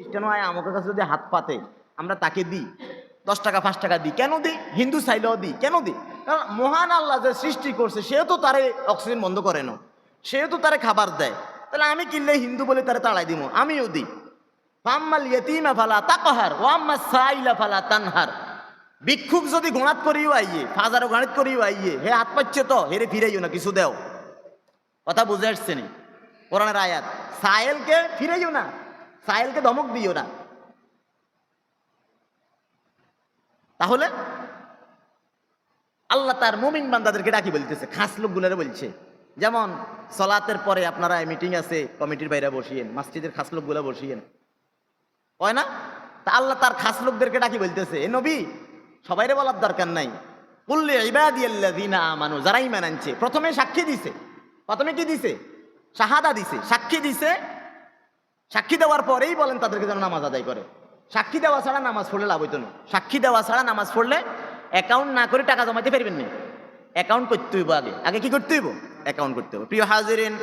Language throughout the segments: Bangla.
খ্রিস্টান হয়, আমাদের কাছে যদি হাত পাতে, আমরা তাকে দিই। দশ টাকা, পাঁচ টাকা দিই। কেন দিই? হিন্দু চাইলেও দিই। কেন দিই? কারণ মহান আল্লাহ যে সৃষ্টি করছে, সেও তো তারে অক্সিজেন বন্ধ করে না সেও তো তারে খাবার দেয়। তাহলে আমি কিনলে হিন্দু বলে তারে তাড়াই দিব আমিও দিই। ফাম্মাল ইয়েতিমা ফালা তাকহার ওয়াম্মা সাইলা ফালা তানহার। ভিক্ষুক যদি গোনাত করিও আইয়ে, ফাজারও গাণিত করিও আইয়ে, হে হাত পাচ্ছে তো, হেরে ফিরাইও না, কিছু দেও। কথা বুঝে আসছে নি? কোরআনের আয়াত, সায়েলকে ফিরাইও না। সায়েলকে ধমক দিও না। তাহলে আল্লাহ তার মুমিন বান্দাদেরকে ডাকি বলতেছে, খাস লোকগুলারে বলছে। যেমন সলাতের পরে আপনারা মিটিং আছে, কমিটির বাইরে বসিয়েন, মসজিদের খাস লোকগুলা বসিয়েন। হয় না? তা আল্লাহ তার খাস লোকদেরকে ডাকি বলতেছে, এ নবী, সবাইরে বলার দরকার নাই। বললে ইবাদিয়াল্লাযিনা আমানু, যারা ঈমান আনছে, প্রথমে সাক্ষী দিছে। প্রথমে কি দিছে? শাহাদা দিছে। সাক্ষী দিছে সাক্ষী দেওয়ার পরেই বলেন তাদেরকে যেন নামাজ আদায় করে। সাক্ষী দেওয়া ছাড়া নামাজ পড়লে লাভ হইতো না। সাক্ষী দেওয়া ছাড়া নামাজ পড়লে অ্যাকাউন্ট না করে টাকা জমাইতে পারবেন না। অ্যাকাউন্ট করতে হইব আগে। আগে কি করতে হইব? অ্যাকাউন্ট করতে হবে প্রিয় হাজিরিন,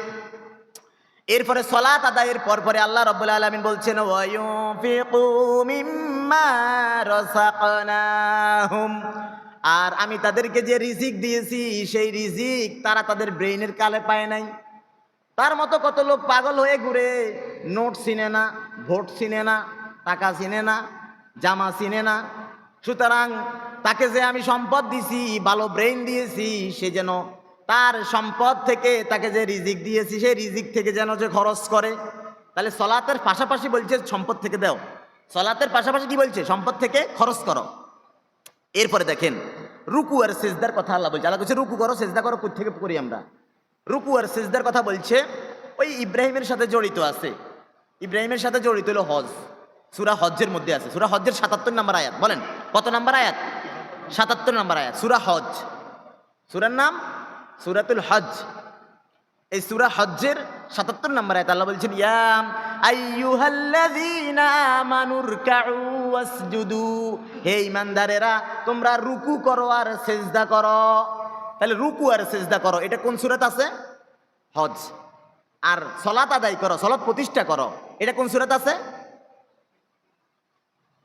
এরপরে সলাত আদায়ের পর পরে আল্লাহ রব্বুল আলমিন বলছেন আর আমি তাদেরকে যে রিজিক দিয়েছি, সেই রিজিক তারা তাদের ব্রেইনের কালে পায় নাই। তার মতো কত লোক পাগল হয়ে ঘুরে? নোট চিনে না, ভোট চিনে না, টাকা চিনে না, জামা চিনে না। সুতরাং তাকে যে আমি সম্পদ দিছি, ভালো ব্রেইন দিয়েছি, সে যেন তার সম্পদ থেকে তাকে যে রিজিক দিয়েছি, সেই রিজিক থেকে যেন যে খরচ করে। তাহলে সলাতের পাশাপাশি বলছে, সম্পদ থেকে দেও। সলাতের পাশাপাশি কি বলছে? সম্পদ থেকে খরচ করো। এরপরে দেখেন, রুকু আর সেজদার কথা আল্লাহ বলছে। আল্লাহ বলছে, রুকু করো, সেজদা করো কোথ থেকে করি আমরা? রুকু আর সেজদার কথা বলছে, ওই ইব্রাহিমের সাথে জড়িত আছে। ইব্রাহিমের সাথে জড়িত হলো হজ। সুরা হজ্জের মধ্যে আছে। সুরা হজ্জের সাতাত্তর নম্বর আয়াত, বলেন। কত নাম্বার আয়াত? সাতাত্তর নাম্বার আয়াত, সুরা হজ সুরার নাম সুরাতুল হজ এই সুরা হজ্জের সাতাত্তর নম্বর আয়াত, আল্লাহ বলছেন ইয়াম হে ইমানদারেরা তোমরা রুকু করো আর সেজদা করো। তাহলে রুকু আর সেজদা করো। এটা কোন সুরাত আছে? হজ। আর সলাত আদায় করো, সলাত প্রতিষ্ঠা করো। এটা কোন সুরাত আছে?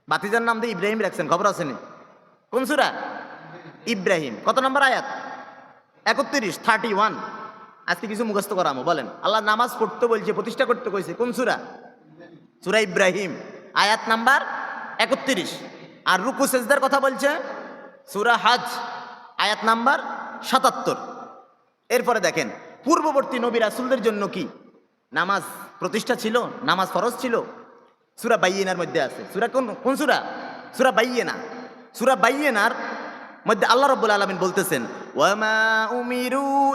বাতিজার নাম দিয়ে ইব্রাহিম রাখছেন, খবর আছে নি? কোন সুরা? ইব্রাহিম। কত নম্বর আয়াত? একত্রিশ থার্টি ওয়ান আজকে কিছু মুখস্থ করামো, বলেন। আল্লাহ নামাজ পড়তে বলছে, প্রতিষ্ঠা করতে কইছে। কোন সুরা? সুরা ইব্রাহিম। আয়াত নাম্বার একত্রিশ। আর রুকু, সেজদার কথা বলছে, সুরা হাজ। আয়াত নাম্বার সাতাত্তর। এরপরে দেখেন, পূর্ববর্তী নবী রাসুলদের জন্য কি? নামাজ প্রতিষ্ঠা ছিল? নামাজ ফরজ ছিল? সুরা বাইয়েনার মধ্যে আছে। সুরা কোন কোন সুরা? সুরা বাইয়েনা। সুরা বাইয়েনার মধ্যে আল্লাহ রব্বুল আলমিন বলতেছেন, ওয়ামা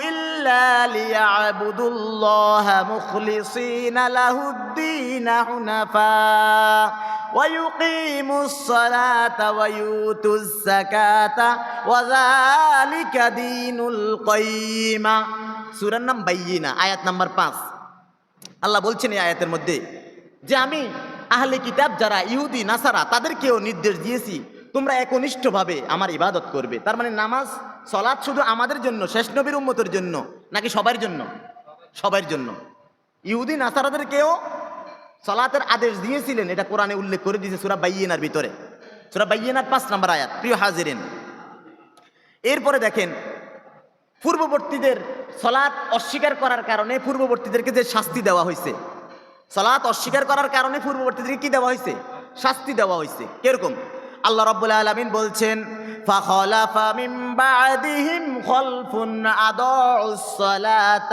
ইল্লা ويقيموا الصلاة ويؤتوا الزكاة وذلك دين القيمة সূরার নাম বাইয়িনা আয়াত নাম্বার পাঁচ আল্লাহ বলছেন এই আয়াতের মধ্যে যে আমি আহলে কিতাব যারা ইহুদি নাসারা তাদেরকেও নির্দেশ দিয়েছি তোমরা একনিষ্ঠভাবে আমার ইবাদত করবে তার মানে নামাজ সলাৎ শুধু আমাদের জন্য শেষ নবীর উম্মতের জন্য নাকি সবার জন্য সবার জন্য ইহুদি নাসারাদেরকেও সলাতের আদেশ দিয়েছিলেন এটা কোরআনে উল্লেখ করে দিয়েছে সুরা বাইয়েনার ভিতরে সুরা বাইয়েনার পাঁচ নাম্বার আয়াত প্রিয় হাজিরেন এরপরে দেখেন পূর্ববর্তীদের সলাৎ অস্বীকার করার কারণে পূর্ববর্তীদেরকে যে শাস্তি দেওয়া হয়েছে সলাৎ অস্বীকার করার কারণে পূর্ববর্তীদেরকে কি দেওয়া হয়েছে শাস্তি দেওয়া হয়েছে কিরকম আল্লাহ রাব্বুল আলামিন বলছেন فخلف من بعدهم خلف أضاعوا الصلاة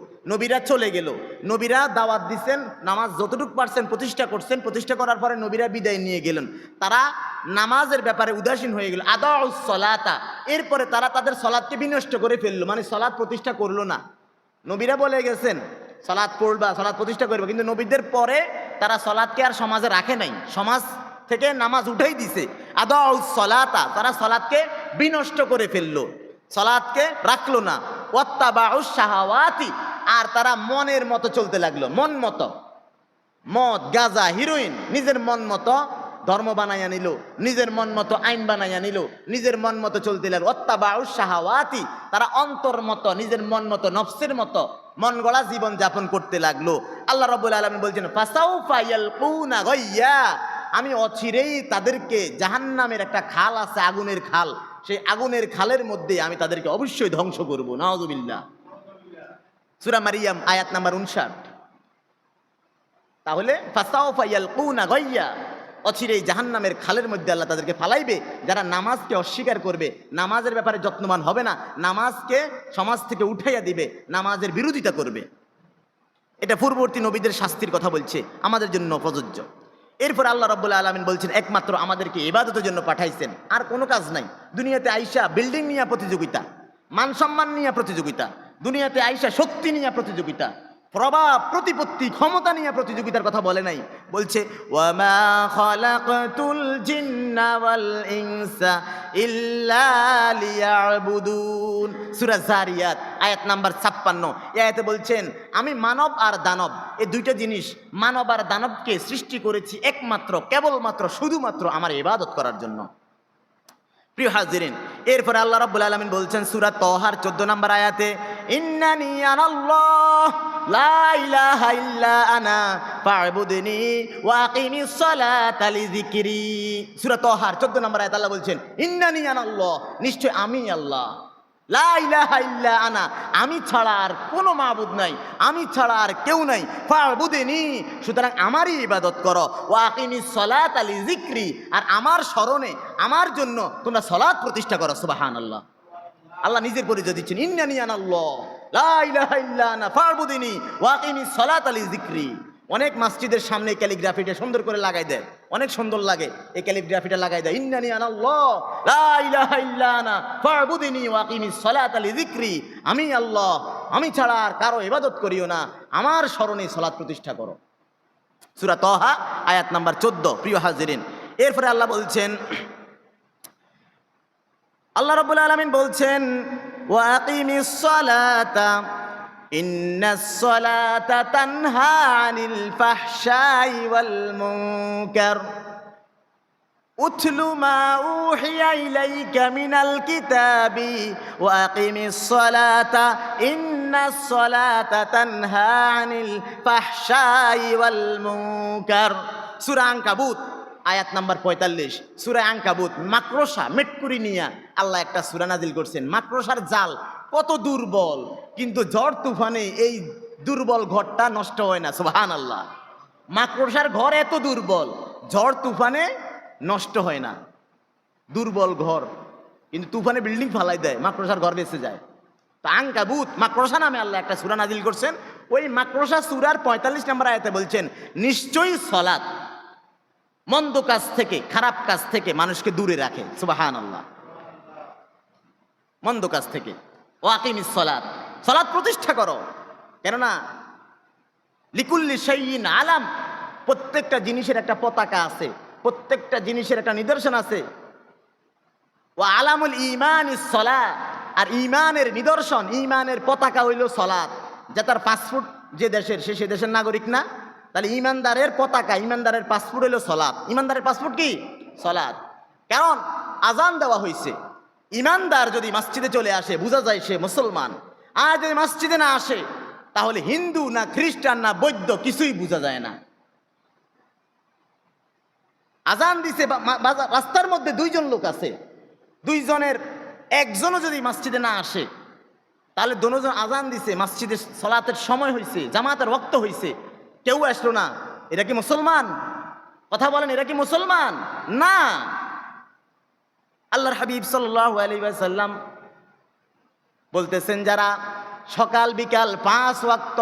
নবীরা চলে গেল। নবীরা দাওয়াত দিচ্ছেন নামাজ যতটুকু পারছেন প্রতিষ্ঠা করছেন। প্রতিষ্ঠা করার পরে নবীরা বিদায় নিয়ে গেলেন। তারা নামাজের ব্যাপারে উদাসীন হয়ে গেল। আদা সলাতা। এরপরে তারা তাদের সলাদকে বিনষ্ট করে ফেলল। মানে সলাদ প্রতিষ্ঠা করল না। নবীরা বলে গেছেন, সলাদ পড়বা, সলাদ প্রতিষ্ঠা করবে। কিন্তু নবীদের পরে তারা সলাদকে আর সমাজে রাখে নাই। সমাজ থেকে নামাজ উঠেই দিছে। আদা সলাতা। তারা সলাদকে বিনষ্ট করে ফেলল। সলাদকে রাখল না। ওয়াত্তাবা শাহাওয়াতি। আর তারা মনের মতো চলতে লাগল, মন মতো। মদ, গাজা হিরোইন নিজের মন মতো ধর্ম বানাইয়া নিল, নিজের মন মতো আইন বানাইয়া নিল, নিজের মন মতো চলতে লাগল। অত্যাবাউ শাহাওয়াতি, তারা অন্তর মতো, নিজের মন মতো, নফসের মতো মন গড়া জীবন যাপন করতে লাগল। আল্লাহ রবুল আলমী বলছেন ফাসাউ ফাইয়াল কুনা গইয়া আমি অচিরেই তাদেরকে জাহান্নামের একটা খাল আছে, আগুনের খাল। সেই আগুনের খালের মধ্যে আমি তাদেরকে অবশ্যই ধ্বংস করব নওয়াজুবিল্লাহ সুরা মারিয়াম, আয়াত নাম্বার উনষাট। তাহলে ফাসাও ফাইয়াল কুনা গইয়া অচিরে জাহান্নামের খালের মধ্যে আল্লাহ তাদেরকে ফালাইবে, যারা নামাজকে অস্বীকার করবে। নামাজের ব্যাপারে যত্নবান হবে না, নামাজকে সমাজ থেকে উঠাইয়া দিবে, নামাজের বিরোধিতা করবে। এটা পূর্ববর্তী নবীদের শাস্তির কথা বলছে, আমাদের জন্য প্রযোজ্য। এরপর আল্লাহ রব্বুল্লা আলমিন বলছেন, একমাত্র আমাদেরকে ইবাদতের জন্য পাঠাইছেন, আর কোনো কাজ নাই। দুনিয়াতে আইসা বিল্ডিং নিয়ে প্রতিযোগিতা, মান সম্মান নিয়ে প্রতিযোগিতা দুনিয়াতে আইসা শক্তি নিয়ে প্রতিযোগিতা, প্রভাব, প্রতিপত্তি, ক্ষমতা নিয়ে প্রতিযোগিতার কথা বলে নাই। বলছে ইনসা আয়াত নাম্বার 56 এই আয়াতে বলছেন, আমি মানব আর দানব, এই দুইটা জিনিস, মানব আর দানবকে সৃষ্টি করেছি একমাত্র, কেবলমাত্র, শুধুমাত্র আমার ইবাদত করার জন্য। প্রিয় হাজিরিন, এরপরে আল্লাহ রাব্বুল আলামিন বলছেন, সূরা তহার 14 নম্বর আয়াতে ইন্নানি আনাল্লাহ, লা ইলাহা ইল্লা আনা, ফা'বুদনি ওয়া আকিমিস সালাতা লিযিকরি। সূরা তহার 14 নম্বর আয়াত আল্লাহ বলছেন, ইন্নানি আনাল্লাহ, নিশ্চয় আমি আল্লাহ। লা ইলাহা ইল্লা আনা, আমি ছাড়া আর কোনো মাবুদ নাই, আমি ছাড়া আর কেউ নাই, ফা'বুদনি, সুতরাং আমারই ইবাদত করো। ওয়া আকিমিস সালাতা লিযিকরি, আর আমার স্মরণে, আমার জন্য তোমরা সলাৎ প্রতিষ্ঠা করো, সুবহানাল্লাহ। আল্লাহ নিজের পরিচয় দিচ্ছেন ইন্নানি আনাল্লাহ অনেক মসজিদের সামনে ক্যালিগ্রাফিটা সুন্দর করে লাগাই দেয়, অনেক সুন্দর লাগে এই ক্যালিগ্রাফিটা লাগাই দেয় ইন্নানি আনাল্লাহ লা ইলাহা ইল্লা আনা ফা'বুদনি ওয়া আকিমিস সালাতা লিযিকরি আমি আল্লাহ, আমি ছাড়া আর কারও ইবাদত করিও না, আমার স্মরণে সালাত প্রতিষ্ঠা করো। সুরা তহা আয়াত নাম্বার 14 প্রিয় হাজিরিন। এরপরে আল্লাহ বলছেন আল্লাহ রাব্বুল আলামিন বলছেন ওয়া আকিমিস সালাতা ইন্নাস সালাতা তানহা আনিল ফাহশাই ওয়াল মুনকার। উতলু মা উহিয়া ইলাইকা মিনাল কিতাবি, ওয়া আকিমিস সালাতা ইন্নাস সালাতা তানহা আনিল ফাহশাই ওয়াল মুনকার। সূরা আনকাবুত, আয়াত নাম্বার পঁয়তাল্লিশ। সুরা আঙ্কাবুত মাকড়সা, মেটকুরি নিয়া। আল্লাহ একটা সুরা নাজিল করছেন। মাকড়সার জাল, কত দুর্বল। কিন্তু ঝড় তুফানে এই দুর্বল ঘরটা নষ্ট হয় না সুবাহান আল্লাহ মাকড়সার ঘর এত দুর্বল, ঝড় তুফানে নষ্ট হয় না। দুর্বল ঘর, কিন্তু তুফানে বিল্ডিং ফালাই দেয়, মাকড়সার ঘর বেঁচে যায়। তা তো আঙ্কাবুত, মাকড়সা নামে আল্লাহ একটা সুরা নাজিল করছেন। ওই মাকড়সা সুরার পঁয়তাল্লিশ নম্বর আয়াতে বলছেন, নিশ্চয়ই সলাৎ, মন্দ কাজ থেকে, খারাপ কাজ থেকে মানুষকে দূরে রাখে। সুবাহান আল্লাহ মন্দ কাজ থেকে। ওয়াকিমিস সলাৎ সলাৎ প্রতিষ্ঠা করো। কেননা, লিকুল্লি সাইন আলাম, প্রত্যেকটা জিনিসের একটা পতাকা আছে, প্রত্যেকটা জিনিসের একটা নিদর্শন আছে। ও আলামুল ইমান সলা আর ইমানের নিদর্শন ইমানের পতাকা হইল সলাৎ যে তার পাসপোর্ট যে দেশের, সে সে দেশের নাগরিক না। তাহলে ইমানদারের পতাকা ইমানদারের পাসপোর্ট হইল সলাৎ ইমানদারের পাসপোর্ট কি? সলাৎ কারণ আজান দেওয়া হয়েছে ইমানদার যদি মসজিদে চলে আসে, বোঝা যায় সে মুসলমান। আর যদি মসজিদে না আসে, তাহলে হিন্দু না খ্রিস্টান না বৈদ্য কিছুই বোঝা যায় না। আজান দিছে রাস্তার মধ্যে দুইজন লোক আছে। দুইজনের একজনও যদি মসজিদে না আসে, তাহলে দোনোজন আজান দিছে মসজিদের সলাতের সময় হয়েছে জামাতের রক্ত হয়েছে কেউ আসলো না এটা কি মুসলমান? কথা বলেন এটা কি মুসলমান? না। আল্লাহর হাবিব সাল্লাম বলতেছেন, যারা সকাল বিকাল পাঁচ ওয়াক্ত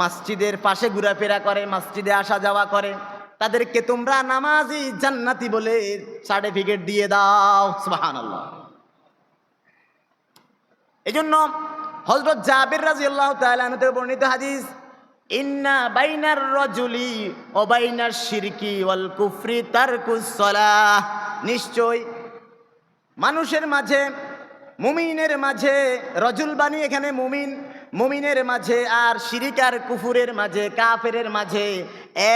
মসজিদের পাশে ঘোরাফেরা করে, মসজিদে আসা যাওয়া করে, তাদেরকে তোমরা নামাজি জান্নাতি বলে সার্টিফিকেট দিয়ে দাও। সুবাহান আল্লাহ এই জন্য হজরত জাবির রাজি আল্লাহ তালতে বর্ণিত হাদিস, ইন্না বাইনার রজুলি ও বাইনার শিরকি ওয়াল কুফরি তারকুস সালাহ। নিশ্চয় মানুষের মাঝে, মুমিনের মাঝে, রজুল এখানে মুমিন, মুমিনের মাঝে আর শিরিকার কুফুরের মাঝে, কাফেরের মাঝে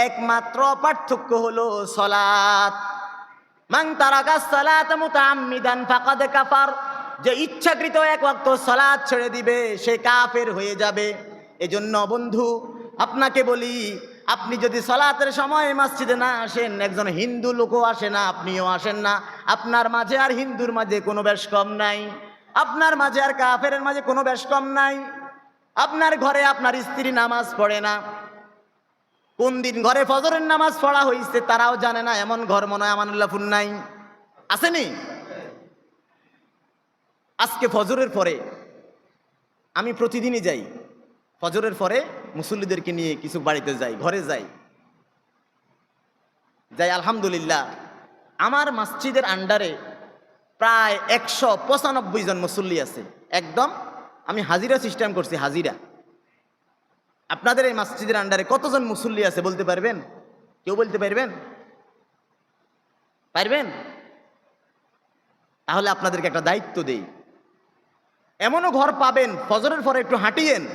একমাত্র পার্থক্য হলো সলাত মান তারাকা সালাত মুতাআম্মিদান ফাকাদ যে ইচ্ছাকৃত এক ওয়াক্ত সালাত ছেড়ে দিবে, সে কাফের হয়ে যাবে। এজন্য বন্ধু, আপনাকে বলি আপনি যদি সলাতের সময় মসজিদে না আসেন, একজন হিন্দু লোকও আসে না, আপনিও আসেন না। আপনার মাঝে আর হিন্দুর মাঝে কোনো বেশ কম নাই। আপনার মাঝে আর কাফের মাঝে কোনো বেশ কম নাই। আপনার ঘরে আপনার স্ত্রী নামাজ পড়ে না। কোন দিন ঘরে ফজরের নামাজ পড়া হয়েছে তারাও জানে না, এমন ঘর মনে আমানুল্লাহ নাই। আসেনি? আজকে ফজরের পরে আমি প্রতিদিনই যাই। ফজরের পরে মুসল্লিদেরকে নিয়ে কিছু বাড়িতে যাই, ঘরে যাই। যাই, আলহামদুলিল্লাহ। আমার মসজিদের আন্ডারে প্রায় একশো পঁচানব্বই জন মুসল্লি আছে। একদম, আমি হাজিরা সিস্টেম করছি, হাজিরা। আপনাদের এই মসজিদের আন্ডারে কতজন মুসল্লি আছে বলতে পারবেন? কেউ বলতে পারবেন? পারবেন? তাহলে আপনাদেরকে একটা দায়িত্ব দেই। এমনও ঘর পাবেন, ফজরের পরে একটু হাঁটিয়েন।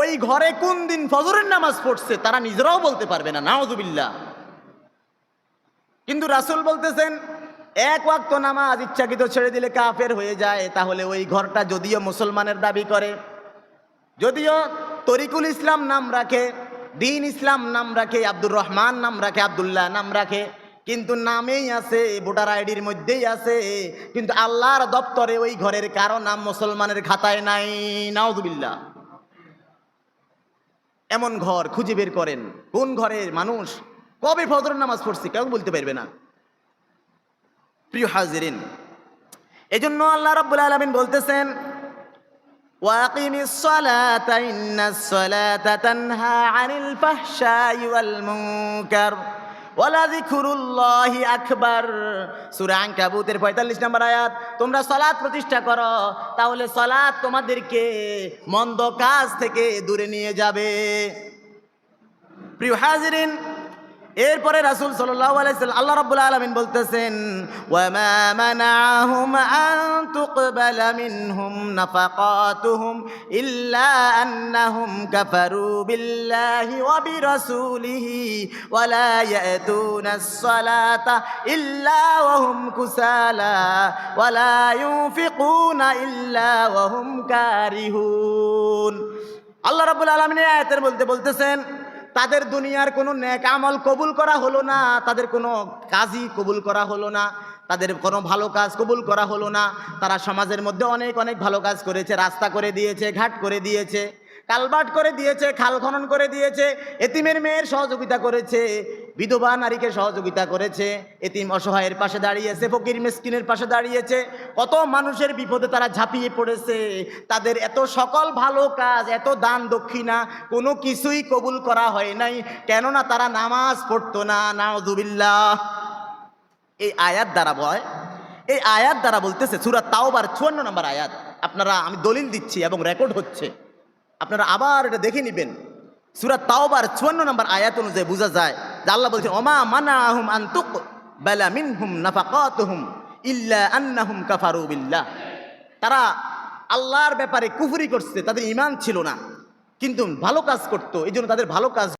ওই ঘরে কোন দিন ফজরের নামাজ পড়ছে তারা নিজেরাও বলতে পারবে না নাওজুবিল্লাহ কিন্তু রাসূল বলতেছেন, এক ওয়াক্ত নামাজ ইচ্ছাকৃত ছেড়ে দিলে কাফের হয়ে যায়, তাহলে ওই ঘরটা যদিও মুসলমানের দাবি করে, যদিও তরিকুল ইসলাম নাম রাখে, দিন ইসলাম নাম রাখে, আব্দুর রহমান নাম রাখে, আব্দুল্লাহ নাম রাখে, কিন্তু নামেই আছে, ভোটার আইডির মধ্যেই আছে, কিন্তু আল্লাহর দপ্তরে ওই ঘরের কারও নাম মুসলমানের খাতায় নাই, নাউজুবিল্লাহ। এমন ঘর খুঁজে বের করেন। কোন ঘরের মানুষ? কবে ফজর নামাজ পড়ছে? কেউ বলতে পারবে না। প্রিয় হাজিরিন জন্য আল্লাহ রব্বুল আলমিন বলতেছেন ওয়াকিমিস আনিল ওয়ালা যিকুরুল্লাহি আকবার। সুরাং আনকাবুতের পঁয়তাল্লিশ নম্বর আয়াত, তোমরা সলাদ প্রতিষ্ঠা করো, তাহলে সলাদ তোমাদেরকে মন্দ কাজ থেকে দূরে নিয়ে যাবে। প্রিয় হাজিরিন এরপরে রাসূল সাল্লাল্লাহু আলাইহি সাল্লাম আল্লাহ রাব্বুল আলামিন বলতেছেন আল্লাহ রাব্বুল আলামিন এই আয়াতের বলতে বলতেছেন তাদের দুনিয়ার কোনো ন্যাক আমল কবুল করা হলো না, তাদের কোনো কাজই কবুল করা হলো না, তাদের কোনো ভালো কাজ কবুল করা হলো না। তারা সমাজের মধ্যে অনেক অনেক ভালো কাজ করেছে, রাস্তা করে দিয়েছে, ঘাট করে দিয়েছে, কালবাট করে দিয়েছে, খাল খনন করে দিয়েছে, এতিমের মেয়ের সহযোগিতা করেছে। বিধবা নারীকে সহযোগিতা করেছে, এতিম অসহায়ের পাশে দাঁড়িয়েছে, ফকির মিসকিনের পাশে দাঁড়িয়েছে। কত মানুষের বিপদে তারা ঝাঁপিয়ে পড়েছে। তাদের এত সকল ভালো কাজ, এত দান দক্ষিণা, কোনো কিছুই কবুল করা হয় নাই। কেননা তারা নামাজ পড়তো না, নাউজুবিল্লাহ। এই আয়াত দ্বারা বয়, এই আয়াত দ্বারা বলতেছে সুরাত তাওবার চুয়ান্ন নম্বর আয়াত। আপনারা, আমি দলিল দিচ্ছি এবং রেকর্ড হচ্ছে। আপনারা আবার এটা দেখে নেবেন। সুরাত তাওবার চুয়ান্ন নম্বর আয়াত অনুযায়ী বোঝা যায় আল্লাহ বলছেন ওমা মানা আহম আন্তুক বেলা মিনহুম নাফাকাতুহুম ইল্লা আন্নাহুম কাফারু বিল্লাহ। তারা আল্লাহর ব্যাপারে কুফরি করছে, তাদের ইমান ছিল না। কিন্তু ভালো কাজ করতো এই জন্য তাদের ভালো কাজ